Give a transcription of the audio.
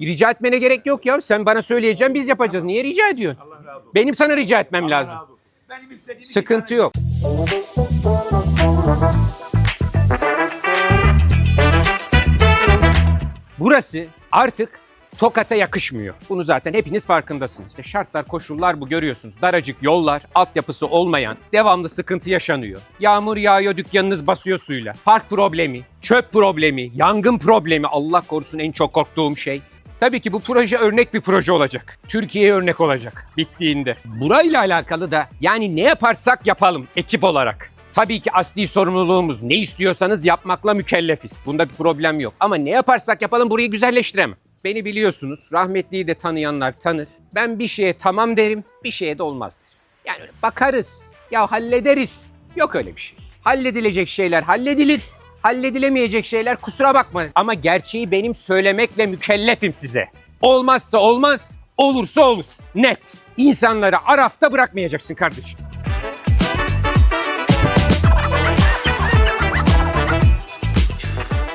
Rica etmene gerek yok ya. Sen bana söyleyeceksin biz yapacağız. Niye rica ediyorsun? Allah razı olsun. Benim sana rica etmem Allah lazım. razı olsun. Benim istediğim iki Sıkıntı tane- yok. Burası artık Tokat'a yakışmıyor. Bunu zaten hepiniz farkındasınız. İşte şartlar, koşullar bu görüyorsunuz. Daracık yollar, altyapısı olmayan, devamlı sıkıntı yaşanıyor. Yağmur yağıyor, dükkanınız basıyor suyla. Park problemi, çöp problemi, yangın problemi Allah korusun en çok korktuğum şey. Tabii ki bu proje örnek bir proje olacak. Türkiye'ye örnek olacak bittiğinde. Burayla alakalı da yani ne yaparsak yapalım ekip olarak. Tabii ki asli sorumluluğumuz ne istiyorsanız yapmakla mükellefiz. Bunda bir problem yok. Ama ne yaparsak yapalım burayı güzelleştiremem. Beni biliyorsunuz. Rahmetliyi de tanıyanlar tanır. Ben bir şeye tamam derim, bir şeye de olmaz derim. Yani bakarız. Ya hallederiz. Yok öyle bir şey. Halledilecek şeyler halledilir. Halledilemeyecek şeyler kusura bakma. Ama gerçeği benim söylemekle mükellefim size. Olmazsa olmaz, olursa olur. Net. İnsanları arafta bırakmayacaksın kardeşim.